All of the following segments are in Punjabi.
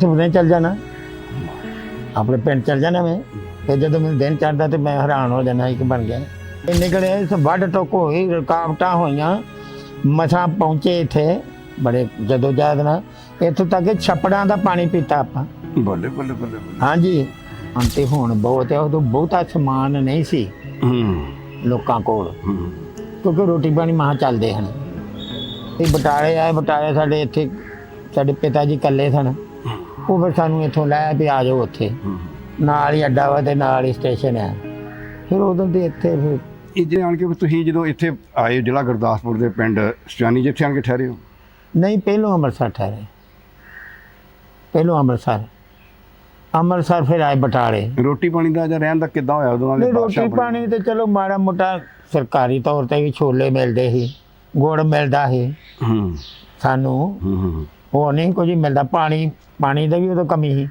ਸੁਪਨੇ ਚੱਲ ਜਾਣਾ। ਆਪਣੇ ਪਿੰਡ ਚੱਲ ਜਾਣਾ ਮੈਂ। ਤੇ ਜਦੋਂ ਮੈਨੂੰ ਦਿਨ ਚੜਦਾ ਤੇ ਮੈਂ ਹੈਰਾਨ ਹੋ ਜਾਣਾ ਇੱਕ ਬਣ ਗਿਆ। ਇੰਨੇ ਕੜੇ ਇਸ ਵੱਡ ਟੋਕ ਹੋਈ ਰੁਕਾਵਟਾਂ ਹੋਈਆਂ। ਮਸਾਂ ਪਹੁੰਚੇ ਇੱਥੇ ਬੜੇ ਜਦੋਂ ਜਾਦ ਨਾ ਇੱਥੋਂ ਤੱਕ ਛੱਪੜਾਂ ਦਾ ਪਾਣੀ ਪੀਤਾ ਆਪਾਂ। ਬੱਲੇ ਬੱਲੇ ਬੱਲੇ। ਹਾਂਜੀ। ਅੰਤੇ ਹੁਣ ਬਹੁਤ ਹੈ ਉਦੋਂ ਬਹੁਤਾ ਸਮਾਨ ਨਹੀਂ ਸੀ। ਲੋਕਾਂ ਕੋਲ। ਕਿਉਂਕਿ ਰੋਟੀ ਪਾਣੀ ਮਹਾਂ ਚੱਲਦੇ ਹਨ। ਇਹ ਬਟਾਲੇ ਆਏ ਬਟਾਲੇ ਸਾਡੇ ਇੱਥੇ ਸਾਡੇ ਪਿਤਾ ਜੀ ਇਕੱਲੇ ਸਨ। ਉਹ ਫਿਰ ਸਾਨੂੰ ਇੱਥੋਂ ਲੈ ਵੀ ਆ ਜਾਓ ਉੱਥੇ। ਨਾਲ ਹੀ ਅੱਡਾ ਵਾ ਤੇ ਨਾਲ ਹੀ ਸਟੇਸ਼ਨ ਹੈ ਫਿਰ ਉਦੋਂ ਤੇ ਇੱਥੇ ਫਿਰ ਇਹ ਆਣ ਕੇ ਤੁਸੀਂ ਜਦੋਂ ਇੱਥੇ ਆਏ ਜ਼ਿਲ੍ਹਾ ਗੁਰਦਾਸਪੁਰ ਦੇ ਪਿੰਡ ਸਚਾਨੀ ਜਿੱਥੇ ਆਣ ਕੇ ਠਹਿਰੇ ਹੋ? ਨਹੀਂ ਪਹਿਲੋਂ ਅੰਮ੍ਰਿਤਸਰ ਠਹਿਰੇ। ਪਹਿਲੋਂ ਅੰਮ੍ਰਿਤਸਰ। ਅੰਮ੍ਰਿਤਸਰ ਫਿਰ ਆਏ ਬਟਾਲੇ। ਰੋਟੀ ਪਾਣੀ ਦਾ ਜਾਂ ਰਹਿਣ ਦਾ ਕਿੱਦਾਂ ਹੋਇਆ ਉਦੋਂ ਵਾਲੇ ਰੋਟੀ ਪਾਣੀ ਤੇ ਚਲੋ ਮਾੜਾ ਮੋਟਾ ਸਰਕਾਰੀ ਤੌਰ ਤੇ ਵੀ ਛੋਲੇ ਮਿਲਦੇ ਸੀ ਗੁੜ ਮਿਲਦਾ ਸੀ। ਹੂੰ। ਸਾਨੂੰ ਹੂੰ ਹੂੰ। ਹੋਰ ਨਹੀਂ ਕੁਝ ਮਿਲਦਾ। ਪਾਣੀ ਪਾਣੀ ਦੀ ਵੀ ਉਦੋਂ ਕਮੀ ਸੀ।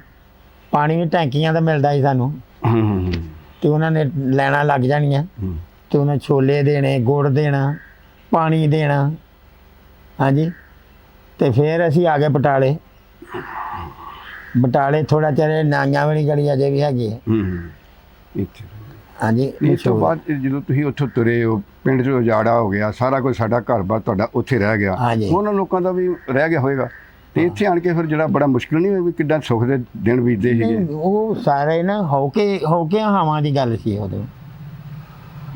ਪਾਣੀ ਵੀ ਟੈਂਕੀਆਂ ਦਾ ਮਿਲਦਾ ਸੀ ਸਾਨੂੰ। ਹੂੰ ਤੇ ਉਹਨਾਂ ਨੇ ਲੈਣਾ ਲੱਗ ਜਾਣੀਆਂ। ਤੇ ਉਹਨਾਂ ਛੋਲੇ ਦੇਣੇ ਗੁੜ ਦੇਣਾ ਪਾਣੀ ਦੇਣਾ। ਹਾਂਜੀ। ਤੇ ਫਿਰ ਅਸੀਂ ਆ ਗਏ ਬਟਾਲੇ। ਬਟਾਲੇ ਥੋੜਾ ਚਿਰ ਨਾਈਆਂ ਵਾਲੀ ਗਲੀ ਅਜੇ ਵੀ ਹੈਗੀ ਹੈ। ਹਾਂਜੀ। ਇਸ ਤੋਂ। ਬਾਅਦ ਜਦੋਂ ਤੁਸੀਂ ਉੱਥੋਂ ਤੁਰੇ ਹੋ ਪਿੰਡ 'ਚ ਉਜਾੜਾ ਹੋ ਗਿਆ ਸਾਰਾ ਕੁਝ ਸਾਡਾ ਘਰ-ਬਾਰ ਤੁਹਾਡਾ ਉੱਥੇ ਰਹਿ ਗਿਆ। ਉਹਨਾਂ ਲੋਕਾਂ ਦਾ ਵੀ ਰਹਿ ਗਿਆ ਹੋਵੇਗਾ ਤੇ ਇੱਥੇ ਆਣ ਕੇ ਫਿਰ ਜਿਹੜਾ ਬੜਾ ਮੁਸ਼ਕਿਲ ਨਹੀਂ ਹੋਇਆ ਵੀ ਕਿੱਦਾਂ ਸੁੱਖ ਦੇ ਦਿਨ ਬੀਤਦੇ ਸੀਗੇ। ਨਹੀਂ, ਉਹ ਸਾਰੇ ਨਾ ਹੋ ਕੇ ਹੋ ਕੇ ਹਵਾ ਦੀ ਗੱਲ ਸੀ ਉਦੋਂ।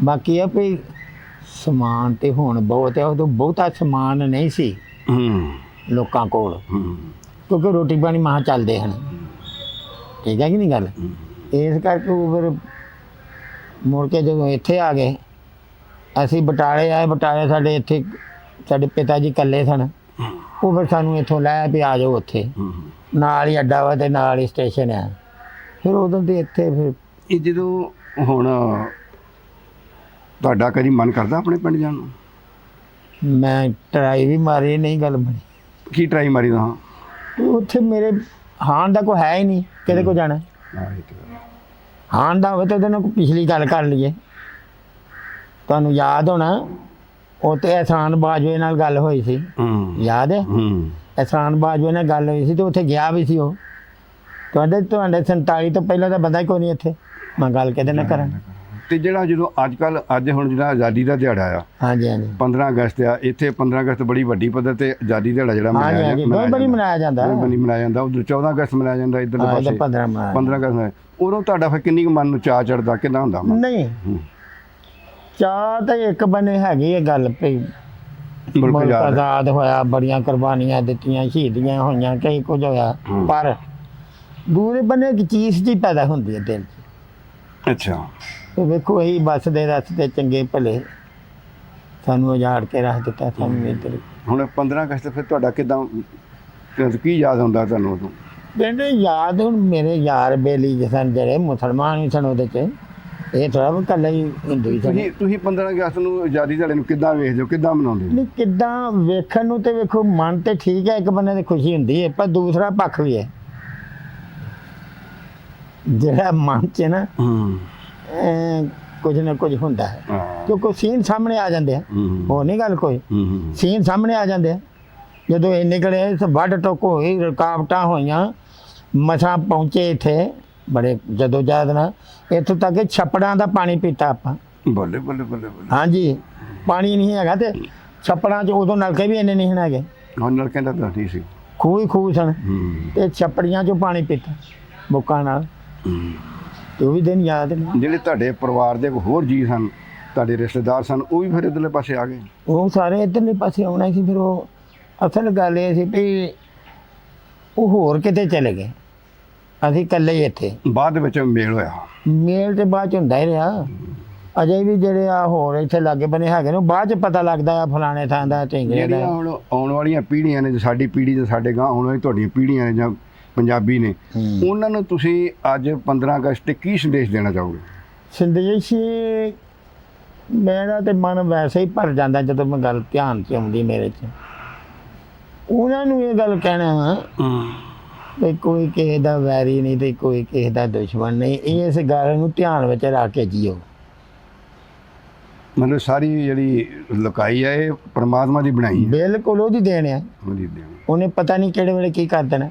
ਬਾਕੀ ਇਹ ਵੀ ਸਮਾਨ ਤੇ ਹੁਣ ਬਹੁਤ ਹੈ ਉਦੋਂ ਬਹੁਤਾ ਸਮਾਨ ਨਹੀਂ ਸੀ ਹੂੰ। ਲੋਕਾਂ ਕੋਲ। ਹੂੰ। ਕਿਉਂਕਿ ਰੋਟੀ ਪਾਣੀ ਮਹਾਂ ਚੱਲਦੇ ਹਨ। ਠੀਕ ਹੈ ਕਿ ਨਹੀਂ ਗੱਲ? ਇਸ ਕਰਕੇ ਉਹ ਫਿਰ ਮੁੜ ਕੇ ਜਦੋਂ ਇੱਥੇ ਆ ਗਏ ਅਸੀਂ ਬਟਾਲੇ ਆਏ ਬਟਾਲੇ ਸਾਡੇ ਇੱਥੇ ਸਾਡੇ ਪਿਤਾ ਜੀ ਇਕੱਲੇ ਸਨ। ਉਹ ਫਿਰ ਸਾਨੂੰ ਇੱਥੋਂ ਲੈ ਵੀ ਆ ਜਾਓ ਉੱਥੇ। ਹੂੰ ਨਾਲ ਹੀ ਅੱਡਾ ਵਾ ਤੇ ਨਾਲ ਹੀ ਸਟੇਸ਼ਨ ਹੈ ਫਿਰ ਉਦੋਂ ਤੇ ਇੱਥੇ ਫਿਰ ਇਹ ਜਦੋਂ ਹੁਣ ਤੁਹਾਡਾ ਕਦੀ ਮਨ ਕਰਦਾ ਆਪਣੇ ਪਿੰਡ ਜਾਣ ਨੂੰ? ਮੈਂ ਟਰਾਈ ਵੀ ਮਾਰੀ ਨਹੀਂ ਗੱਲ ਬਣੀ। ਕੀ ਟਰਾਈ ਮਾਰੀ ਦਾ? ਉੱਥੇ ਮੇਰੇ ਹਾਂ ਦਾ ਕੋਈ ਹੈ ਹੀ ਨਹੀਂ ਕਿਹਦੇ ਕੋ ਜਾਣਾ? ਹਾਂ ਦਾ ਹੋਵੇ ਤਾਂ ਉਹਦੇ ਨਾਲ ਪਿਛਲੀ ਗੱਲ ਕਰ ਲਈਏ। ਤੁਹਾਨੂੰ ਯਾਦ ਹੋਣਾ ਉਹ ਤੇ ਅਹਿਸਾਨ ਬਾਜਵੇ ਨਾਲ ਗੱਲ ਹੋਈ ਸੀ। ਹੂੰ। ਯਾਦ ਹੈ? ਹੂੰ। ਅਹਿਸਾਨ ਬਾਜਵੇ ਨਾਲ ਗੱਲ ਹੋਈ ਸੀ ਤੇ ਉੱਥੇ ਗਿਆ ਵੀ ਸੀ ਉਹ। ਤੁਹਾਡੇ ਤੁਹਾਡੇ 47 ਤੋਂ ਪਹਿਲਾਂ ਤਾਂ ਬੰਦਾ ਹੀ ਕੋਈ ਨਹੀਂ ਇੱਥੇ। ਮੈਂ ਗੱਲ ਕਿਹਦੇ ਨਾਲ ਕਰਾਂ ਤੇ ਜਿਹੜਾ ਜਦੋਂ ਅੱਜ ਕੱਲ ਅੱਜ ਹੁਣ ਜਿਹੜਾ ਆਜ਼ਾਦੀ ਦਾ ਦਿਹਾੜਾ ਆ ਹਾਂਜੀ ਹਾਂਜੀ। 15 ਅਗਸਤ ਆ ਇੱਥੇ 15 ਅਗਸਤ ਬੜੀ ਵੱਡੀ ਪੱਧਰ ਤੇ ਆਜ਼ਾਦੀ ਦਿਹਾੜਾ ਜਿਹੜਾ ਮਨਾਇਆ ਜਾਂਦਾ ਬਹੁਤ ਬੜੀ ਮਨਾਇਆ ਜਾਂਦਾ। ਬਹੁਤ ਬੜੀ ਮਨਾਇਆ ਜਾਂਦਾ। ਉਧਰ 14 ਅਗਸਤ ਮਨਾਇਆ ਜਾਂਦਾ ਇੱਧਰਲੇ ਹਾਂ ਪਾਸੇ। 15 ਮਨਾਇਆ 15 ਅਗਸਤ। ਉਦੋਂ ਤੁਹਾਡਾ ਫਿਰ ਕਿੰਨੀ ਕੁ ਮਨ ਨੂੰ ਚਾਅ ਚੜਦਾ ਕਿੰਨਾ ਹੁੰਦਾ ਨਹੀਂ। ਚਾਹ ਤਾਂ ਇੱਕ ਬੰਨੇ ਹੈਗੀ ਇਹ ਗੱਲ ਭਈ। ਮੁਲਕ ਆਜ਼ਾਦ ਹੈ। ਹੋਇਆ ਬੜੀਆਂ ਕੁਰਬਾਨੀਆਂ ਦਿੱਤੀਆਂ ਸ਼ਹੀਦੀਆਂ ਹੋਈਆਂ ਕਈ ਕੁਝ ਹੋਇਆ। ਹੂੰ। ਪਰ ਦੂਰੇ ਬੰਨੇ ਇੱਕ ਚੀਜ਼ ਜੀ ਪੈਦਾ ਹੁੰਦੀ ਹੈ ਦਿਲ 'ਚ। ਅੱਛਾ। ਤੇ ਵੇਖੋ ਇਹੀ ਬੱਸ ਦੇ ਰਸਤੇ ਚੰਗੇ ਭਲੇ ਸਾਨੂੰ ਉਜਾੜ ਕੇ ਰੱਖ ਦਿੱਤਾ ਸਾਨੂੰ ਇੱਧਰ। ਹੁਣ 15 ਅਗਸਤ ਫਿਰ ਤੁਹਾਡਾ ਕਿਦਾਂ ਕੀ ਯਾਦ ਹੁੰਦਾ ਤੁਹਾਨੂੰ ਉਦੋਂ? ਪਿੰਡ ਯਾਦ ਹੁਣ ਮੇਰੇ ਯਾਰ ਬੇਲੀ ਜਸਨ ਜਿਹੜੇ ਮੁਸਲਮਾਨ ਵੀ ਸਨ ਉਹਦੇ 'ਚ। ਇਹ ਥੋੜਾ ਵੀ ਕੱਲਾ ਹੀ ਹਿੰਦੂ ਹੀ ਤੁਸੀਂ ਤੁਸੀਂ 15 ਅਗਸਤ ਨੂੰ ਆਜ਼ਾਦੀ ਦਿਹਾੜੇ ਨੂੰ ਕਿੱਦਾਂ ਵੇਖਦੇ ਹੋ? ਕਿੱਦਾਂ ਮਨਾਉਂਦੇ ਹੋ? ਨਹੀਂ ਕਿੱਦਾਂ ਵੇਖਣ ਨੂੰ ਤੇ ਵੇਖੋ ਮਨ ਤੇ ਠੀਕ ਹੈ ਇੱਕ ਬੰਨੇ ਤੇ ਖੁਸ਼ੀ ਹੁੰਦੀ ਹੈ ਪਰ ਦੂਸਰਾ ਪੱਖ ਵੀ ਹੈ। ਜਿਹੜਾ ਮਨ 'ਚ ਨਾ ਹੂੰ। ਅਮ, ਕੁਝ ਨਾ ਕੁਝ ਹੁੰਦਾ ਹੈ। ਹਾਂ। ਕਿਉਂਕਿ ਸੀਨ ਸਾਹਮਣੇ ਆ ਜਾਂਦੇ ਆ। ਹੂੰ। ਹੋਰ ਨਹੀਂ ਗੱਲ ਕੋਈ। ਹੂੰ ਸੀਨ ਸਾਹਮਣੇ ਆ ਜਾਂਦੇ ਆ। ਜਦੋਂ ਇਹ ਨਿਕਲੇ ਇਸ ਵੱਡ ਟੋਕ ਹੋਈ ਰੁਕਾਵਟਾਂ ਹੋਈਆਂ ਮਸਾਂ ਪਹੁੰਚੇ ਇੱਥੇ। ਬੜੇ ਜਦੋਂ ਜਾਦ ਨਾ ਇੱਥੋਂ ਤੱਕ ਕਿ ਛੱਪੜਾਂ ਦਾ ਪਾਣੀ ਪੀਤਾ ਆਪਾਂ। ਬੱਲੇ ਬੱਲੇ ਬੱਲੇ ਬੱਲੇ। ਹਾਂਜੀ ਪਾਣੀ ਨਹੀਂ ਹੈਗਾ ਤੇ ਛੱਪੜਾਂ 'ਚ ਉਦੋਂ ਨਲਕੇ ਵੀ ਇੰਨੇ ਨਹੀਂ ਹੈਗੇ। ਹੁਣ ਲੜਕਿਆਂ ਦਾ ਤਾਂ ਠੀਕ ਸੀ। ਖੂਹ ਹੀ ਖੂਹ ਸਨ। ਹੂੰ। ਤੇ ਛੱਪੜੀਆਂ 'ਚੋਂ ਪਾਣੀ ਪੀਤਾ ਬੁੱਕਾਂ ਨਾਲ। ਹੂੰ। ਤੇ ਉਹ ਵੀ ਦਿਨ ਯਾਦ ਨੇ। ਜਿਹੜੇ ਤੁਹਾਡੇ ਪਰਿਵਾਰ ਦੇ ਹੋਰ ਜੀ ਸਨ ਤੁਹਾਡੇ ਰਿਸ਼ਤੇਦਾਰ ਸਨ ਉਹ ਵੀ ਫਿਰ ਇਧਰਲੇ ਪਾਸੇ ਆ ਗਏ? ਉਹ ਸਾਰੇ ਇੱਧਰਲੇ ਪਾਸੇ ਆਉਣਾ ਸੀ ਫਿਰ ਉਹ ਅਸਲ ਗੱਲ ਇਹ ਸੀ ਵੀ ਉਹ ਹੋਰ ਕਿਤੇ ਚਲੇ ਗਏ। ਅਸੀਂ ਇਕੱਲੇ ਹੀ ਇੱਥੇ। ਬਾਅਦ ਵਿੱਚ ਮੇਲ ਹੋਇਆ। ਮੇਲ ਤੇ ਬਾਅਦ ਚ ਹੁੰਦਾ ਹੀ ਰਿਹਾ। ਅਜੇ ਵੀ ਜਿਹੜੇ ਆ ਹੋਰ ਇੱਥੇ ਲਾਗੇ ਬਨੇ ਹੈਗੇ ਨੇ ਉਹ ਬਾਅਦ ਚ ਪਤਾ ਲੱਗਦਾ ਆ ਫਲਾਣੇ ਥਾਂ ਦਾ ਜਿਹੜੀਆਂ ਦਾ। ਹੁਣ ਆਉਣ ਵਾਲੀਆਂ ਪੀੜ੍ਹੀਆਂ ਨੇ ਜੋ ਸਾਡੀ ਪੀੜ੍ਹੀ ਤੇ ਸਾਡੇ ਗਾਂ ਆਉਣ ਵਾਲੀ ਤੁਹਾਡੀਆਂ ਪੀੜ੍ਹੀਆਂ ਨੇ ਜਾਂ ਪੰਜਾਬੀ ਨੇ ਹੂੰ। ਉਹਨਾਂ ਨੂੰ ਤੁਸੀਂ ਅੱਜ 15 ਅਗਸਤ ਤੇ ਕੀ ਸੰਦੇਸ਼ ਦੇਣਾ ਚਾਹੋਗੇ? ਸੰਦੇਸ਼ ਮੇਰਾ ਤੇ ਮਨ ਵੈਸੇ ਹੀ ਭਰ ਜਾਂਦਾ ਜਦੋਂ ਮੈਂ ਗੱਲ ਧਿਆਨ ਚ ਆਉਂਦੀ ਮੇਰੇ ਚ। ਉਹਨਾਂ ਨੂੰ ਇਹ ਗੱਲ ਕਹਿਣਾ ਵਾ ਵੀ ਕੋਈ ਕਿਸੇ ਦਾ ਵੈਰੀ ਨਹੀਂ ਤੇ ਕੋਈ ਕਿਸੇ ਦਾ ਦੁਸ਼ਮਣ ਨਹੀਂ। ਇਸ ਗੱਲ ਨੂੰ ਧਿਆਨ ਵਿੱਚ ਰੱਖ ਕੇ ਜੀਓ। ਮਤਲਬ ਸਾਰੀ ਜਿਹੜੀ ਲੁਕਾਈ ਹੈ ਇਹ ਪ੍ਰਮਾਤਮਾ ਦੀ ਬਣਾਈ ਹੈ ਬਿਲਕੁਲ ਉਹਦੀ ਦੇਣ ਉਹਦੀ ਦੇਣ। ਉਹਨੇ ਪਤਾ ਨਹੀਂ ਕਿਹੜੇ ਵੇਲੇ ਕੀ ਕਰ ਦੇਣਾ।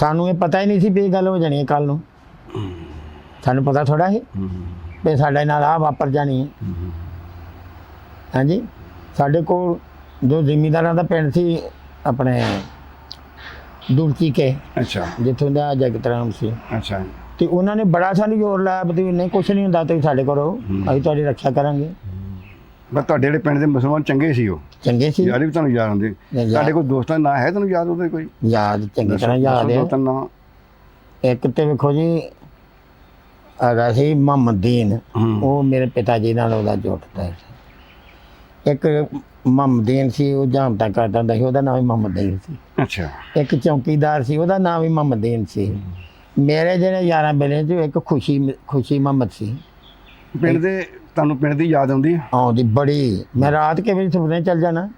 ਸਾਨੂੰ ਇਹ ਪਤਾ ਹੀ ਨਹੀਂ ਸੀ ਵੀ ਇਹ ਗੱਲ ਹੋ ਜਾਣੀ ਹੈ ਕੱਲ ਨੂੰ। ਸਾਨੂੰ ਪਤਾ ਥੋੜਾ ਸੀ ਵੀ ਸਾਡੇ ਨਾਲ ਆ ਵਾਪਰ ਜਾਣੀ ਹੈ। ਹਾਂਜੀ? ਸਾਡੇ ਕੋਲ ਜੋ ਜ਼ਿਮੀਂਦਾਰਾਂ ਦਾ ਪਿੰਡ ਸੀ ਆਪਣੇ ਦੁਲਚੀ ਕੇ। ਅੱਛਾ। ਜਿੱਥੋਂ ਦਾ ਜਗਤਰਾਮ ਸੀ। ਅੱਛਾ। ਤੇ ਉਹਨਾਂ ਨੇ ਬੜਾ ਸਾਨੂੰ ਜ਼ੋਰ ਲਾਇਆ ਵੀ ਨਹੀਂ ਕੁਛ ਨਹੀਂ ਹੁੰਦਾ ਤੁਸੀਂ ਸਾਡੇ ਕੋਲ ਅਸੀਂ ਤੁਹਾਡੀ ਰੱਖਿਆ ਕਰਾਂਗੇ। ਬਸ ਤੁਹਾਡੇ ਜਿਹੜੇ ਪਿੰਡ ਦੇ ਮੁਸਲਮਾਨ ਚੰਗੇ ਸੀ ਉਹ। ਚੰਗੇ ਸੀ। ਯਾਰ ਵੀ ਤੁਹਾਨੂੰ ਯਾਦ ਹੁੰਦੇ। ਤੁਹਾਡੇ ਕੋਲ ਦੋਸਤਾਂ ਦਾ ਨਾਂ ਹੈ ਤੁਹਾਨੂੰ ਯਾਦ ਉਹਦੇ ਕੋਈ? ਯਾਦ ਚੰਗੀ ਤਰ੍ਹਾਂ ਯਾਦ ਹੈ। ਦੋਸਤਾਂ ਦਾ ਇੱਕ ਤੇ ਵੇਖੋ ਜੀ ਹੈਗਾ ਸੀ ਮੁਹੰਮਦੀਨ। ਉਹ ਮੇਰੇ ਪਿਤਾ ਜੀ ਨਾਲ ਉਹਦਾ ਜੋੜਦਾ ਸੀ। ਇੱਕ ਮੁਹੰਮਦੀਨ ਸੀ ਉਹ ਜਾਮਤਾ ਕਰਦਾ ਹੁੰਦਾ ਸੀ ਉਹਦਾ ਨਾਮ ਵੀ ਮੁਹੰਮਦੀਨ ਸੀ। ਅੱਛਾ। ਇੱਕ ਚੌਕੀਦਾਰ ਸੀ ਉਹਦਾ ਨਾਮ ਵੀ ਮੁਹੰਮਦੀਨ ਸੀ। ਮੇਰੇ ਜਿਹੜੇ ਯਾਰਾਂ ਬੇਲੇ ਚ ਇੱਕ ਖੁਸ਼ੀ ਖੁਸ਼ੀ ਮੁਹੰਮਦ ਸੀ। ਪਿੰਡ ਦੇ ਤੁਹਾਨੂੰ ਪਿੰਡ ਦੀ ਯਾਦ ਆਉਂਦੀ ਹੈ ਆਉਂਦੀ ਬੜੀ। ਮੈਂ ਰਾਤ ਕੇ ਵੀ ਸੁਪਨੇ ਚੱਲ ਜਾਣਾ?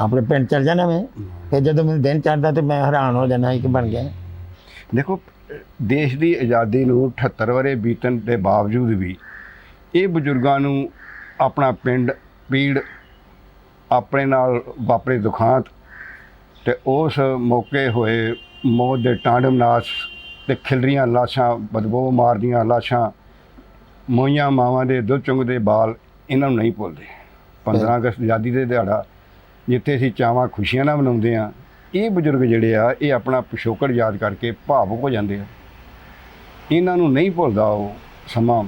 ਆਪਣੇ ਪਿੰਡ ਚੱਲ ਜਾਣਾ ਮੈਂ। ਫਿਰ ਜਦੋਂ ਮੈਨੂੰ ਦਿਨ ਚੜ੍ਹਦਾ ਤੇ ਮੈਂ ਹੈਰਾਨ ਹੋ ਜਾਣਾ ਕਿ ਬਣ ਗਿਆ। ਦੇਖੋ ਦੇਸ਼ ਦੀ ਆਜ਼ਾਦੀ ਨੂੰ 78 ਵਰੇ ਬੀਤਣ ਦੇ ਬਾਵਜੂਦ ਵੀ ਇਹ ਬਜ਼ੁਰਗਾਂ ਨੂੰ ਆਪਣਾ ਪਿੰਡ ਪੀੜ ਆਪਣੇ ਨਾਲ ਵਾਪਰੇ ਦੁਖਾਂਤ ਤੇ ਉਸ ਮੌਕੇ ਹੋਏ ਮੌਤ ਦੇ ਟਾਂਡਮ ਨਾਚ ਤੇ ਖਿਲਰੀਆਂ ਲਾਸ਼ਾਂ, ਬਦਬੂ ਮਾਰਦੀਆਂ ਲਾਸ਼ਾਂ, ਮੋਈਆਂ ਮਾਵਾਂ ਦੇ ਦੁੱਧ ਚੁੰਗਦੇ ਬਾਲ ਇਹਨਾਂ ਨੂੰ ਨਹੀਂ ਭੁੱਲਦੇ। 15 ਅਗਸਤ ਆਜ਼ਾਦੀ ਦੇ ਦਿਹਾੜਾ, ਜਿੱਥੇ ਅਸੀਂ ਚਾਵਾਂ ਖੁਸ਼ੀਆਂ ਨਾਲ ਮਨਾਉਂਦੇ ਆ ਇਹ ਬਜ਼ੁਰਗ ਜਿਹੜੇ ਆ, ਇਹ ਆਪਣਾ ਪਿਛੋਕੜ ਯਾਦ ਕਰਕੇ ਭਾਵੁਕ ਹੋ ਜਾਂਦੇ ਆ। ਇਹਨਾਂ ਨੂੰ ਨਹੀਂ ਭੁੱਲਦਾ ਉਹ ਸਮਾਂ।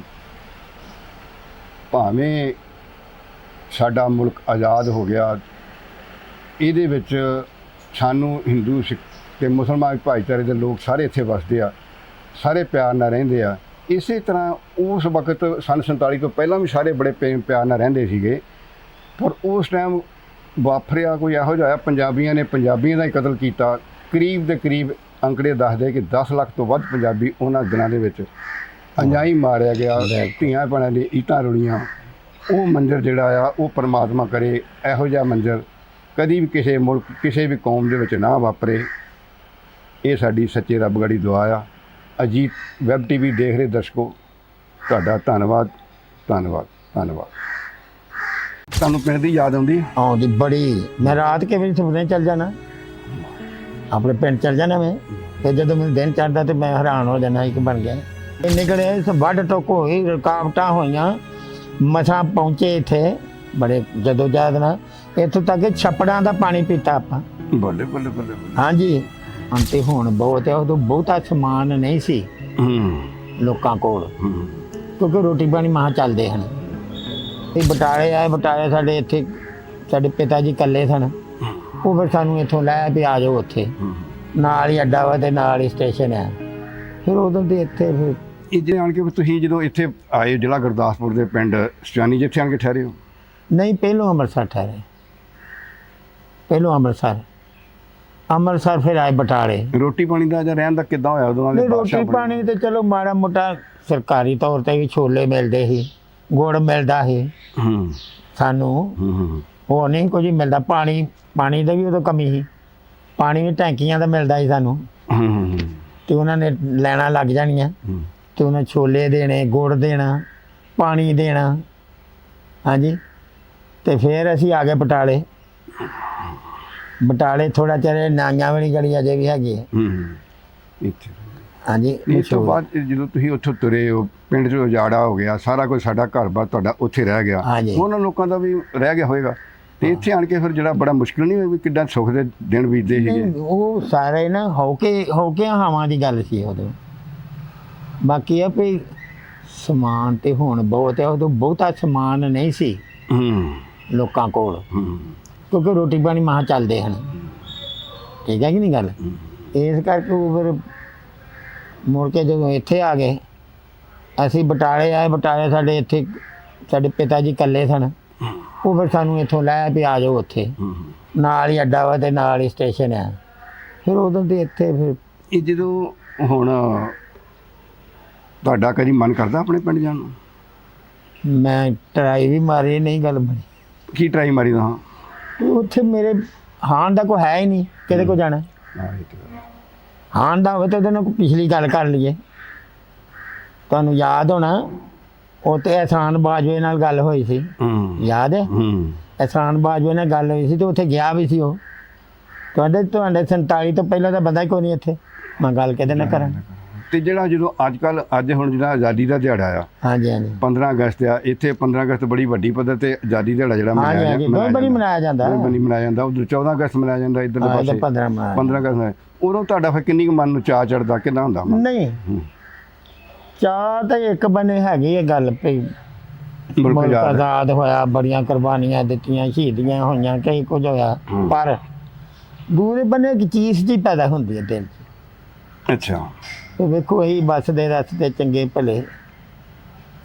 ਭਾਵੇਂ ਸਾਡਾ ਮੁਲਕ ਆਜ਼ਾਦ ਹੋ ਗਿਆ। ਇਹਦੇ ਵਿੱਚ ਸਾਨੂੰ ਹਿੰਦੂ ਸਿੱਖ ਤੇ ਮੁਸਲਮਾਨ ਭਾਈਚਾਰੇ ਦੇ ਲੋਕ ਸਾਰੇ ਇੱਥੇ ਵਸਦੇ ਆ ਸਾਰੇ ਪਿਆਰ ਨਾਲ ਰਹਿੰਦੇ ਆ। ਇਸੇ ਤਰ੍ਹਾਂ ਉਸ ਵਕਤ ਸੰਨ 47 ਤੋਂ ਪਹਿਲਾਂ ਵੀ ਸਾਰੇ ਬੜੇ ਪ੍ਰੇਮ ਪਿਆਰ ਨਾਲ ਰਹਿੰਦੇ ਸੀਗੇ। ਪਰ ਉਸ ਟਾਈਮ ਵਾਪਰਿਆ ਕੋਈ ਇਹੋ ਜਿਹਾ ਪੰਜਾਬੀਆਂ ਨੇ ਪੰਜਾਬੀਆਂ ਦਾ ਹੀ ਕਤਲ ਕੀਤਾ। ਕਰੀਬ ਦੇ ਕਰੀਬ ਅੰਕੜੇ ਦੱਸਦੇ ਕਿ 10 ਲੱਖ ਤੋਂ ਵੱਧ ਪੰਜਾਬੀ ਉਹਨਾਂ ਦਿਨਾਂ ਦੇ ਵਿੱਚ ਅੰਜਾਈ ਮਾਰਿਆ ਗਿਆ। ਧੀਆਂ ਭੈਣਾਂ ਦੀ ਈਟਾਂ ਰੁਲੀਆਂ। ਉਹ ਮੰਜ਼ਰ ਜਿਹੜਾ ਆ, ਉਹ ਪਰਮਾਤਮਾ ਕਰੇ, ਇਹੋ ਜਿਹਾ ਮੰਜ਼ਰ ਕਦੀ ਵੀ ਕਿਸੇ ਮੁਲਕ, ਕਿਸੇ ਵੀ ਕੌਮ ਦੇ ਵਿੱਚ ਨਾ ਵਾਪਰੇ। ਇਹ ਸਾਡੀ ਸੱਚੇ ਰੱਬ ਗੜੀ ਦੁਆ ਆ। ਅਜੀਤ ਵੈਬ ਟੀਵੀ ਦੇਖ ਰਹੇ ਦਰਸ਼ਕੋ, ਤੁਹਾਡਾ ਧੰਨਵਾਦ ਧੰਨਵਾਦ ਧੰਨਵਾਦ। ਤੁਹਾਨੂੰ ਪਿੰਡ ਦੀ ਯਾਦ ਆਉਂਦੀ? ਆਉਂਦੀ ਬੜੀ। ਮੈਂ ਰਾਤ ਕੇ ਵੀ ਸੁਪਨੇ ਚੱਲ ਜਾਣਾ। ਆਪਣੇ ਪਿੰਡ ਚੱਲ ਜਾਣਾ ਮੈਂ। ਫਿਰ ਜਦੋਂ ਮੈਨੂੰ ਦਿਨ ਚੜਦਾ ਤੇ ਮੈਂ ਹੈਰਾਨ ਹੋ ਜਾਣਾ ਇੱਕ ਬਣ ਗਿਆ। ਇਹ ਨਿਕਲੇ ਵੱਡ ਟੋਕ ਹੋਈ, ਰੁਕਾਵਟਾਂ ਹੋਈਆਂ। ਮਸਾਂ ਪਹੁੰਚੇ ਇੱਥੇ ਬੜੇ ਜਦੋਂ ਜਾਦ ਨਾ ਇੱਥੋਂ ਤੱਕ ਕਿ ਛੱਪੜਾਂ ਦਾ ਪਾਣੀ ਪੀਤਾ ਆਪਾਂ। ਬੱਲੇ ਬੱਲੇ ਬੱਲੇ ਬੱਲੇ। ਹਾਂਜੀ ਅੰਤੇ ਹੁਣ ਬਹੁਤ ਹੈ ਉਦੋਂ ਬਹੁਤਾ ਸਮਾਨ ਨਹੀਂ ਸੀ ਹੂੰ। ਲੋਕਾਂ ਕੋਲ। ਹੂੰ। ਕਿਉਂਕਿ ਰੋਟੀ ਪਾਣੀ ਮਾਂ ਚੱਲਦੇ ਹਨ। ਇਹ ਬਟਾਲੇ ਆਏ ਬਟਾਲੇ ਸਾਡੇ ਇੱਥੇ ਸਾਡੇ ਪਿਤਾ ਜੀ ਇਕੱਲੇ ਸਨ। ਉਹ ਫਿਰ ਸਾਨੂੰ ਇੱਥੋਂ ਲੈ ਵੀ ਆ ਜਾਓ ਉੱਥੇ। ਹੂੰ। ਨਾਲ ਹੀ ਅੱਡਾ ਵਾ ਤੇ ਨਾਲ ਹੀ ਸਟੇਸ਼ਨ ਹੈ ਫਿਰ ਉਦੋਂ ਦੇ ਇੱਥੇ ਫਿਰ ਇਹ ਆਣ ਕੇ ਤੁਸੀਂ ਜਦੋਂ ਇੱਥੇ ਆਏ ਜ਼ਿਲ੍ਹਾ ਗੁਰਦਾਸਪੁਰ ਦੇ ਪਿੰਡ ਸਚਾਨੀ ਜਿੱਥੇ ਆਣ ਕੇ ਠਹਿਰੇ ਹੋ? ਨਹੀਂ ਪਹਿਲੋਂ ਅੰਮ੍ਰਿਤਸਰ ਠਹਿਰੇ। ਪਹਿਲੋਂ ਅੰਮ੍ਰਿਤਸਰ। ਅੰਮ੍ਰਿਤਸਰ ਫਿਰ ਆਏ ਬਟਾਲੇ। ਰੋਟੀ ਪਾਣੀ ਦਾ ਜਾਂ ਰਹਿਣ ਦਾ ਕਿੱਦਾਂ ਹੋਇਆ ਉਦੋਂ ਦੇ? ਰੋਟੀ ਪਾਣੀ ਤੇ ਚਲੋ ਮਾੜਾ ਮੋਟਾ ਸਰਕਾਰੀ ਤੌਰ ਤੇ ਵੀ ਛੋਲੇ ਮਿਲਦੇ ਸੀ ਗੁੜ ਮਿਲਦਾ ਸੀ। ਹੂੰ। ਸਾਨੂੰ ਹੂੰ ਹੂੰ ਉਹ ਨਹੀਂ ਕੁਝ ਮਿਲਦਾ। ਪਾਣੀ ਪਾਣੀ ਦੀ ਵੀ ਉਦੋਂ ਕਮੀ ਸੀ। ਪਾਣੀ ਵੀ ਟੈਂਕੀਆਂ ਦਾ ਮਿਲਦਾ ਸੀ ਸਾਨੂੰ। ਹੂੰ, ਹੂੰ। ਤੇ ਉਹਨਾਂ ਨੇ ਲੈਣਾ ਲੱਗ ਜਾਣੀਆਂ। ਹੂੰ। ਤੇ ਉਹਨਾਂ ਛੋਲੇ ਦੇਣੇ ਗੁੜ ਦੇਣਾ ਪਾਣੀ ਦੇਣਾ। ਹਾਂਜੀ? ਤੇ ਫਿਰ ਅਸੀਂ ਆ ਗਏ ਬਟਾਲੇ। ਬਟਾਲੇ ਥੋੜਾ ਚਿਰ ਨਾਈਆਂ ਵਾਲੀ ਗਲੀ ਅਜੇ ਵੀ ਹੈਗੀ ਹੈ। ਹੂੰ ਇੱਥੇ। ਹਾਂਜੀ ਇਸ ਤੋਂ। ਬਾਅਦ ਜਦੋਂ ਤੁਸੀਂ ਉੱਥੋਂ ਤੁਰੇ ਹੋ ਪਿੰਡ 'ਚ ਉਜਾੜਾ ਹੋ ਗਿਆ ਸਾਰਾ ਕੁਝ ਸਾਡਾ ਘਰ-ਬਾਰ ਤੁਹਾਡਾ ਉੱਥੇ ਰਹਿ ਗਿਆ। ਉਹਨਾਂ ਲੋਕਾਂ ਦਾ ਵੀ ਰਹਿ ਗਿਆ ਹੋਵੇਗਾ ਤੇ ਇੱਥੇ ਆਣ ਕੇ ਫਿਰ ਜਿਹੜਾ ਬੜਾ ਮੁਸ਼ਕਿਲ ਨਹੀਂ ਹੋਇਆ ਵੀ ਕਿੱਦਾਂ ਸੁੱਖ ਦੇ ਦਿਨ ਬੀਤਦੇ ਸੀਗੇ? ਨਹੀਂ ਉਹ ਸਾਰੇ ਨਾ ਹੋ ਕੇ ਹੋ ਕੇ ਹਵਾਂ ਦੀ ਗੱਲ ਸੀ ਉਦੋਂ। ਬਾਕੀ ਇਹ ਵੀ ਸਮਾਨ ਤੇ ਹੁਣ ਬਹੁਤ ਹੈ ਉਦੋਂ ਬਹੁਤਾ ਸਮਾਨ ਨਹੀਂ ਸੀ ਹੂੰ। ਲੋਕਾਂ ਕੋਲ। ਹੂੰ। ਕਿਉਂਕਿ ਰੋਟੀ ਪਾਣੀ ਮਾਂ ਚੱਲਦੇ ਹਨ। ਠੀਕ ਹੈ ਕਿ ਨਹੀਂ ਗੱਲ? ਇਸ ਕਰਕੇ ਉਹ ਫਿਰ ਮੁੜ ਕੇ ਜਦੋਂ ਇੱਥੇ ਆ ਗਏ ਅਸੀਂ ਬਟਾਲੇ ਆਏ ਬਟਾਲੇ ਸਾਡੇ ਇੱਥੇ ਸਾਡੇ ਪਿਤਾ ਜੀ ਇਕੱਲੇ ਸਨ। ਉਹ ਫਿਰ ਸਾਨੂੰ ਇੱਥੋਂ ਲੈ ਵੀ ਆ ਜਾਓ ਉੱਥੇ। ਹੂੰ। ਨਾਲ ਹੀ ਅੱਡਾ ਵਾ ਤੇ ਨਾਲ ਹੀ ਸਟੇਸ਼ਨ ਹੈ ਫਿਰ ਉਦੋਂ ਤੇ ਇੱਥੇ ਫਿਰ ਇਹ ਜਦੋਂ ਹੁਣ ਤੁਹਾਡਾ ਕਦੀ ਮਨ ਕਰਦਾ ਆਪਣੇ ਪਿੰਡ ਜਾਣ ਨੂੰ? ਮੈਂ ਟਰਾਈ ਵੀ ਮਾਰੀ ਨਹੀਂ ਗੱਲ ਬਣੀ। ਕੀ ਟਰਾਈ ਮਾਰੀ ਦਾ ਹਾਂ ਤੇ ਉੱਥੇ ਮੇਰੇ ਹਾਨ ਦਾ ਕੋਈ ਹੈ ਹੀ ਨਹੀਂ ਕਿਹਦੇ ਕੋ ਜਾਣਾ? ਹਾਨ ਦਾ ਹੋਵੇ ਤਾਂ ਉਹਦੇ ਨਾਲ ਕੋਈ ਪਿਛਲੀ ਗੱਲ ਕਰ ਲਈਏ। ਤੁਹਾਨੂੰ ਯਾਦ ਹੋਣਾ ਉਹ ਤੇ ਅਹਿਸਾਨ ਬਾਜਵੇ ਨਾਲ ਗੱਲ ਹੋਈ ਸੀ। ਹੂੰ। ਯਾਦ ਹੈ? ਹੂੰ। ਅਹਿਸਾਨ ਬਾਜਵੇ ਨਾਲ ਗੱਲ ਹੋਈ ਸੀ ਤੇ ਉੱਥੇ ਗਿਆ ਵੀ ਸੀ ਉਹ। ਤੁਹਾਡੇ ਤੁਹਾਡੇ 47 ਤੋਂ ਪਹਿਲਾਂ ਤਾਂ ਬੰਦਾ ਹੀ ਕੋਈ ਨਹੀਂ ਇੱਥੇ ਮੈਂ ਗੱਲ ਕਿਹਦੇ ਨਾਲ ਕਰਾਂ? ਤੇ ਜਿਹੜਾ ਜਦੋਂ ਅੱਜ ਕੱਲ ਅੱਜ ਹੁਣ ਜਿਹੜਾ ਆਜ਼ਾਦੀ ਦਾ ਦਿਹਾੜਾ ਆ ਹਾਂਜੀ ਹਾਂਜੀ। 15 ਅਗਸਤ ਆ ਇੱਥੇ 15 ਅਗਸਤ ਬੜੀ ਵੱਡੀ ਪੱਧਰ ਤੇ ਆਜ਼ਾਦੀ ਦਿਹਾੜਾ ਜਿਹੜਾ ਮਨਾਇਆ ਹਾਂਜੀ ਬਹੁਤ ਬੜੀ ਮਨਾਇਆ ਜਾਂਦਾ। ਬਹੁਤ ਬੜੀ ਮਨਾਇਆ ਜਾਂਦਾ ਉਧਰ 14 ਅਗਸਤ ਮਨਾਇਆ ਜਾਂਦਾ ਇੱਧਰਲੇ ਹਾਂ ਪਾਸੇ। ਇਹ 15 ਮਨਾਇਆ 15 ਅਗਸਤ। ਉਦੋਂ ਤੁਹਾਡਾ ਫਿਰ ਕਿੰਨੀ ਕੁ ਮਨ ਨੂੰ ਚਾਅ ਚੜਦਾ ਕਿੰਨਾ ਹੁੰਦਾ ਮਨ? ਨਹੀਂ। ਚਾਹ ਤਾਂ ਇੱਕ ਬਨੇ ਹੈਗੀ ਇਹ ਗੱਲ ਪਈ ਮੁਲਕ ਆਜ਼ਾਦ। ਹੋਇਆ ਬੜੀਆਂ ਕੁਰਬਾਨੀਆਂ ਦਿੱਤੀਆਂ ਸ਼ਹੀਦੀਆਂ ਹੋਈਆਂ ਕਈ ਕੁਝ ਹੋਇਆ। ਪਰ ਦੂਰੇ ਬੰਨੇ ਇੱਕ ਚੀਜ਼ ਜੀ ਪੈਦਾ ਹੁੰਦੀ ਹੈ ਦਿਲ ਅੱਛਾ। ਤੇ ਵੇਖੋ ਇਹੀ ਬੱਸ ਦੇ ਰਸਤੇ ਚੰਗੇ ਭਲੇ।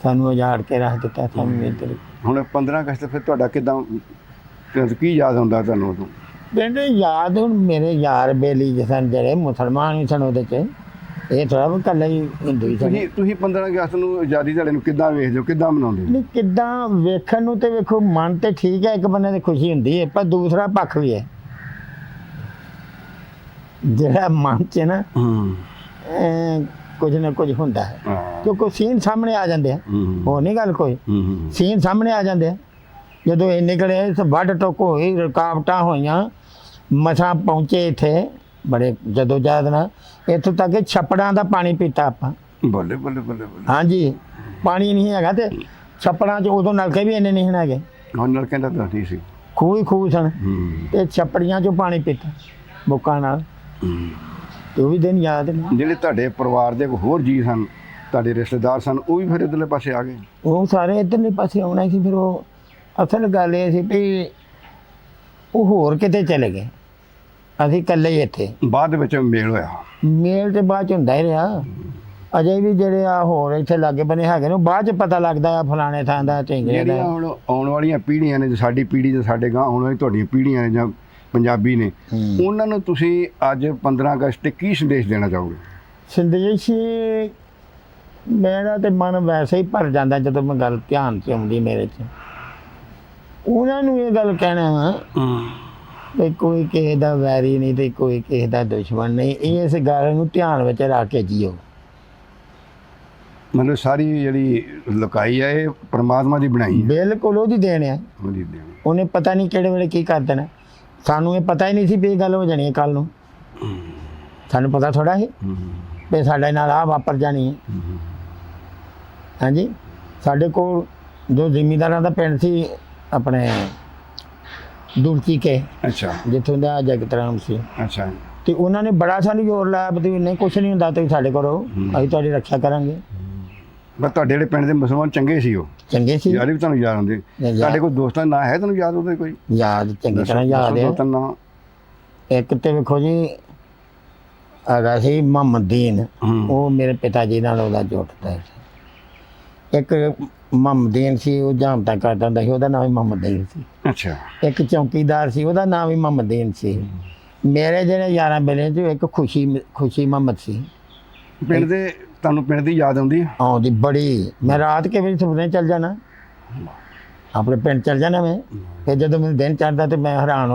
ਸਾਨੂੰ ਉਜਾੜ ਕੇ ਰੱਖ ਦਿੱਤਾ ਸਾਨੂੰ ਇੱਧਰ। ਹੁਣ 15 ਅਗਸਤ ਫਿਰ ਤੁਹਾਡਾ ਕਿਦਾਂ ਕੀ ਯਾਦ ਹੁੰਦਾ ਤੁਹਾਨੂੰ ਉਦੋਂ? ਕਹਿੰਦੇ ਯਾਦ ਹੁਣ ਮੇਰੇ ਯਾਰ ਬੇਲੀ ਜਸਨ ਜਿਹੜੇ ਮੁਸਲਮਾਨ ਹੀ ਸਨ ਉਹਦੇ ਚ। ਇਹ ਥੋੜਾ ਕੱਲੇ ਹੀ ਹਿੰਦੂ ਹੀ ਸਨ। ਤੁਸੀਂ ਤੁਸੀਂ 15 ਅਗਸਤ ਨੂੰ ਆਜ਼ਾਦੀ ਦਿਹਾੜੇ ਨੂੰ ਕਿੱਦਾਂ ਵੇਖਦੇ ਹੋ ਕਿੱਦਾਂ ਮਨਾਉਂਦੇ ਹੋ? ਨਹੀਂ ਕਿੱਦਾਂ ਵੇਖਣ ਨੂੰ ਤੇ ਵੇਖੋ ਮਨ ਤੇ ਠੀਕ ਹੈ ਇੱਕ ਬੰਨੇ ਤੇ ਖੁਸ਼ੀ ਹੁੰਦੀ ਹੈ ਪਰ ਦੂਸਰਾ ਪੱਖ ਵੀ ਹੈ। ਜਿਹੜਾ ਮਨ ਚ ਨਾ ਹੂੰ। ਕੁਝ ਨਾ ਕੁਝ ਹੁੰਦਾ ਹੈ। ਹਾਂ। ਕਿਉਂਕਿ ਸੀਨ ਸਾਹਮਣੇ ਆ ਜਾਂਦੇ ਆ। ਹੂੰ ਹੋਰ ਨਹੀਂ ਗੱਲ ਕੋਈ। ਹੂੰ ਸੀਨ ਸਾਹਮਣੇ ਆ ਜਾਂਦੇ ਆ। ਜਦੋਂ ਇਹ ਨਿਕਲੇ ਤੇ ਵੱਢ ਟੁੱਕ ਹੋਈ ਰੁਕਾਵਟਾਂ ਹੋਈਆਂ ਮਸਾਂ ਪਹੁੰਚੇ ਇੱਥੇ ਬੜੇ ਜਦੋਂ ਜਾਦ ਨਾ ਇੱਥੋਂ ਤੱਕ ਕਿ ਛੱਪੜਾਂ ਦਾ ਪਾਣੀ ਪੀਤਾ ਆਪਾਂ। ਬੱਲੇ ਬੱਲੇ ਬੱਲੇ ਬੱਲੇ। ਹਾਂਜੀ ਪਾਣੀ ਨਹੀਂ ਹੈਗਾ ਤੇ ਛੱਪੜਾਂ 'ਚ ਉਦੋਂ ਨਲਕੇ ਵੀ ਇੰਨੇ ਨਹੀਂ ਹੈਗੇ। ਹੁਣ ਤਾਂ ਠੀਕ ਸੀ। ਖੂਹ ਹੀ ਖੂਹ ਸਨ। ਹੂੰ। ਤੇ ਛੱਪੜੀਆਂ 'ਚੋਂ ਪਾਣੀ ਪੀਤਾ ਬੁੱਕਾਂ ਨਾਲ। ਤੇ ਉਹ ਵੀ ਦਿਨ ਯਾਦ ਨੇ। ਜਿਹੜੇ ਤੁਹਾਡੇ ਪਰਿਵਾਰ ਦੇ ਹੋਰ ਜੀ ਸਨ ਤੁਹਾਡੇ ਰਿਸ਼ਤੇਦਾਰ ਸਨ ਉਹ ਵੀ ਫਿਰ ਇਧਰਲੇ ਪਾਸੇ ਆ ਗਏ? ਉਹ ਸਾਰੇ ਇੱਧਰਲੇ ਪਾਸੇ ਆਉਣਾ ਸੀ ਫਿਰ ਉਹ ਅਸਲ ਗੱਲ ਇਹ ਸੀ ਵੀ ਉਹ ਹੋਰ ਕਿਤੇ ਚਲੇ ਗਏ। ਅਸੀਂ ਇਕੱਲੇ ਹੀ ਇੱਥੇ। ਬਾਅਦ ਵਿੱਚ ਮੇਲ ਹੋਇਆ। ਮੇਲ ਤੇ ਬਾਅਦ ਚ ਹੁੰਦਾ ਹੀ ਰਿਹਾ। ਅਜੇ ਵੀ ਜਿਹੜੇ ਆ ਹੋਰ ਇੱਥੇ ਲਾਗੇ ਬਨੇ ਹੈਗੇ ਨੇ ਬਾਅਦ ਚ ਪਤਾ ਲੱਗਦਾ ਆ ਫਲਾਣੇ ਥਾਂ ਦਾ ਢਿੰਗਰੇ ਜਿਹੜੀਆਂ ਦਾ ਹੁਣ ਆਉਣ ਵਾਲੀਆਂ ਪੀੜ੍ਹੀਆਂ ਨੇ ਸਾਡੀ ਪੀੜ੍ਹੀ ਤੇ ਸਾਡੇ ਗਾਂ ਆਉਣ ਵਾਲੀ ਤੁਹਾਡੀਆਂ ਪੀੜ੍ਹੀਆਂ ਨੇ ਜਾਂ ਪੰਜਾਬੀ ਨੇ। ਹੂੰ। ਉਹਨਾਂ ਨੂੰ ਤੁਸੀਂ ਅੱਜ 15 ਅਗਸਤ ਤੇ ਕੀ ਸੰਦੇਸ਼ ਦੇਣਾ ਚਾਹੋਗੇ? ਸੰਦੇਸ਼ ਮੇਰਾ ਤੇ ਮਨ ਵੈਸੇ ਹੀ ਭਰ ਜਾਂਦਾ ਜਦੋਂ ਮੈਂ ਗੱਲ ਧਿਆਨ ਚ ਆਉਂਦੀ ਮੇਰੇ ਚ। ਉਹਨਾਂ ਨੂੰ ਇਹ ਗੱਲ ਕਹਿਣਾ ਵਾ ਵੀ ਕੋਈ ਕਿਸੇ ਦਾ ਵੈਰੀ ਨਹੀਂ ਤੇ ਕੋਈ ਕਿਸੇ ਦਾ ਦੁਸ਼ਮਣ ਨਹੀਂ। ਇਸ ਗੱਲ ਨੂੰ ਧਿਆਨ ਵਿੱਚ ਰੱਖ ਕੇ ਜੀਓ। ਮਤਲਬ ਸਾਰੀ ਜਿਹੜੀ ਲੁਕਾਈ ਹੈ ਇਹ ਪ੍ਰਮਾਤਮਾ ਦੀ ਬਣਾਈ ਹੈ ਬਿਲਕੁਲ ਉਹਦੀ ਦੇਣ ਆ। ਉਹਦੀ ਦੇਣ। ਉਹਨੇ ਪਤਾ ਨਹੀਂ ਕਿਹੜੇ ਵੇਲੇ ਕੀ ਕਰ ਦੇਣਾ। ਸਾਨੂੰ ਇਹ ਪਤਾ ਹੀ ਨਹੀਂ ਸੀ ਵੀ ਇਹ ਗੱਲ ਹੋ ਜਾਣੀ ਹੈ ਕੱਲ ਨੂੰ। ਸਾਨੂੰ ਪਤਾ ਥੋੜਾ ਸੀ ਹੂੰ ਵੀ ਸਾਡੇ ਨਾਲ ਆ ਵਾਪਰ ਜਾਣੀ ਹੈ। ਹਾਂਜੀ? ਸਾਡੇ ਕੋਲ ਜੋ ਜ਼ਿਮੀਂਦਾਰਾਂ ਦਾ ਪਿੰਡ ਸੀ ਆਪਣੇ ਦੁਲਚੀ ਕੇ ਅੱਛਾ। ਜਿੱਥੋਂ ਦਾ ਜਗਤ ਰਾਮ ਸੀ। ਅੱਛਾ। ਤੇ ਉਹਨਾਂ ਨੇ ਬੜਾ ਸਾਨੂੰ ਜ਼ੋਰ ਲਾਇਆ ਵੀ ਨਹੀਂ ਕੁਛ ਨਹੀਂ ਹੁੰਦਾ ਤੁਸੀਂ ਸਾਡੇ ਕੋਲ। ਅਸੀਂ ਤੁਹਾਡੀ ਰੱਖਿਆ ਕਰਾਂਗੇ। ਬਸ ਤੁਹਾਡੇ ਜਿਹੜੇ ਪਿੰਡ ਦੇ ਮੁਸਲਮਾਨ ਚੰਗੇ ਸੀ ਉਹ। ਚੰਗੇ ਸੀ? ਯਾਰ ਵੀ ਤੁਹਾਨੂੰ ਯਾਦ ਯਾਦ- ਤੁਹਾਡੇ ਕੋਈ ਦੋਸਤਾਂ ਦਾ ਨਾਂ ਹੈ ਤੁਹਾਨੂੰ ਯਾਦ ਉਹਦੇ ਕੋਈ? ਯਾਦ ਚੰਗੀ ਤਰ੍ਹਾਂ ਯਾਦ ਹੈ। ਦੋਸਤਾਂ ਦਾ ਇੱਕ ਤੇ ਵੇਖੋ ਜੀ ਹੈਗਾ ਸੀ ਮੁਹੰਮਦੀਨ ਹੂੰ। ਉਹ ਮੇਰੇ ਪਿਤਾ ਜੀ ਨਾਲ ਉਹਦਾ ਜੁੜਦਾ ਸੀ। ਇੱਕ ਮੁਹੰਮਦੀਨ ਸੀ ਉਹ ਜਾਮਤਾ ਕਰਦਾ ਹੁੰਦਾ ਸੀ ਉਹਦਾ ਨਾਮ ਵੀ ਮੁਹੰਮਦੀਨ ਸੀ। ਅੱਛਾ। ਇੱਕ ਚੌਕੀਦਾਰ ਸੀ ਉਹਦਾ ਨਾਮ ਵੀ ਮੁਹੰਮਦੀਨ ਸੀ। ਮੇਰੇ ਜਿਹੜੇ ਯਾਰਾਂ ਬੇਲੇ ਚ ਇੱਕ ਖੁਸ਼ੀ ਖੁਸ਼ੀ ਮੁਹੰਮਦ ਸੀ। ਪਿੰਡ ਦੇ ਤੁਹਾਨੂੰ ਪਿੰਡ ਦੀ ਯਾਦ ਆਉਂਦੀ ਹੈ ਆਉਂਦੀ ਬੜੀ। ਮੈਂ ਰਾਤ ਕੇ ਵੀ ਸੁਪਨੇ ਚੱਲ ਜਾਣਾ। ਆਪਣੇ ਪਿੰਡ ਚੱਲ ਜਾਣਾ ਮੈਂ। ਫਿਰ ਜਦੋਂ ਮੈਨੂੰ ਦਿਨ ਚੜ੍ਹਦਾ ਤੇ ਮੈਂ ਹੈਰਾਨ ਹੋ